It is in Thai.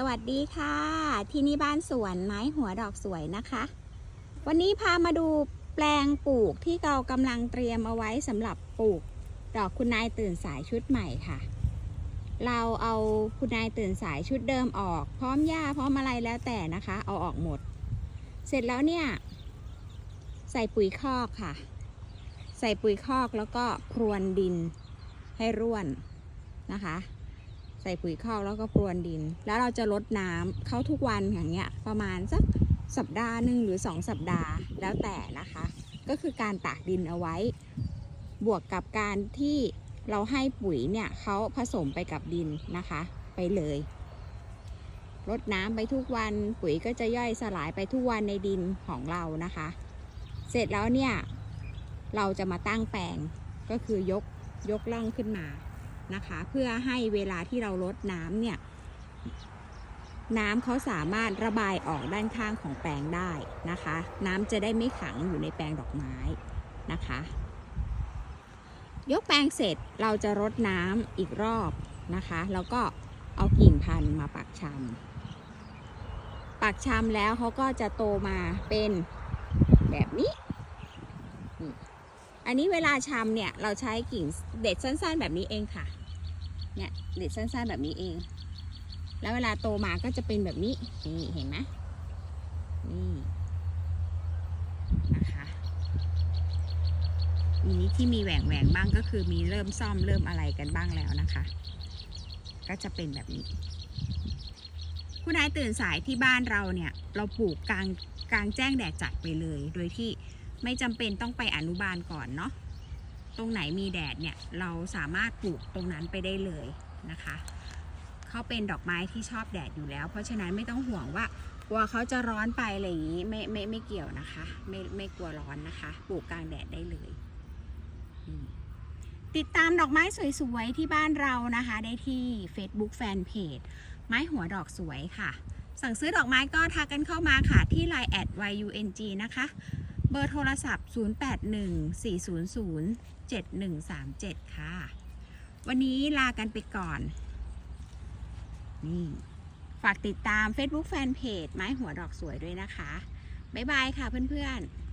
สวัสดีค่ะ ที่นี่บ้านสวนไม้หัวดอกสวยนะคะ วันนี้พามาดูแปลงปลูกที่เรากำลังเตรียมเอาไว้สำหรับปลูกดอกคุณนายตื่นสายชุดใหม่ค่ะ เราเอาคุณนายตื่นสายชุดเดิมออก พร้อมหญ้าพร้อมอะไรแล้วแต่นะคะ เอาออกหมด เสร็จแล้วเนี่ย ใส่ปุ๋ยคอกค่ะ ใส่ปุ๋ยคอกแล้วก็พรวนดินให้ร่วนนะคะ ใส่ปุ๋ยคอกแล้วก็พรวนดิน แล้วเราจะลดน้ำเข้าทุกวันอย่างเงี้ยประมาณสักสัปดาห์หนึ่งหรือ 2 สัปดาห์แล้วแต่นะคะ ก็คือการตากดินเอาไว้ บวกกับการที่เราให้ปุ๋ยเนี่ยเขาผสมไปกับดินนะคะ ไปเลยลดน้ำไปทุกวันปุ๋ยก็จะย่อยสลายไปทุกวันในดินของเรานะคะ เสร็จแล้วเนี่ย เราจะมาตั้งแปลงก็คือยกยกล่องขึ้นมา นะคะ เพื่อให้เวลาที่เราลดน้ำเนี่ย น้ำเขาสามารถระบายออกด้านข้างของแปลงได้นะคะ น้ำจะได้ไม่ขังอยู่ในแปลงดอกไม้นะคะ ยกแปลงเสร็จเราจะรดน้ำอีกรอบนะคะ แล้วก็เอากิ่งพันธุ์มาปักชำปักชำแล้วเขาก็จะโตมาเป็นแบบนี้อันนี้เวลาชำเนี่ย เราใช้กิ่งเด็ดสั้นๆแบบนี้เองค่ะ เนี่ยเด็ดสั้นๆแบบนี้เอง แล้วเวลาโตมาก็จะเป็นแบบนี้ นี่เห็นไหมนี่นะคะมีนี้ที่มีแหว่งแหว่งๆบ้างก็คือมีเริ่มซ่อมเริ่มอะไรกันบ้างแล้วนะคะ ก็จะเป็นแบบนี้ คุณนายตื่นสายที่บ้านเราเนี่ย เราปลูกกลางกลางแจ้งแดดจัดไปเลย โดยที่ไม่จำเป็นต้องไปอนุบาลก่อนเนาะ ตรงไหนมีแดดเนี่ยเราสามารถปลูกตรงนั้นไปได้เลยนะคะเขาเป็นดอกไม้ที่ชอบแดดอยู่แล้ว เพราะฉะนั้นไม่ต้องห่วงว่ากลัวเขาจะร้อนไปอะไรอย่างนี้ไม่ไม่ไม่เกี่ยวนะคะ ไม่ไม่กลัวร้อนนะคะปลูกกลางแดดได้เลยติดตามดอกไม้สวยๆ ที่บ้านเรานะคะ ได้ที่ Facebook Fanpage ไม้หัวดอกสวยค่ะ สั่งซื้อดอกไม้ก็ทักกันเข้ามาค่ะ ที่ Line แอด YUNG นะคะ เบอร์โทรศัพท์ 0814007137 ค่ะ วันนี้ลากันไปก่อน นี่ ฝากติดตาม Facebook Fanpage ไม้หัวดอกสวยด้วยนะคะ บ๊ายบายค่ะเพื่อนๆ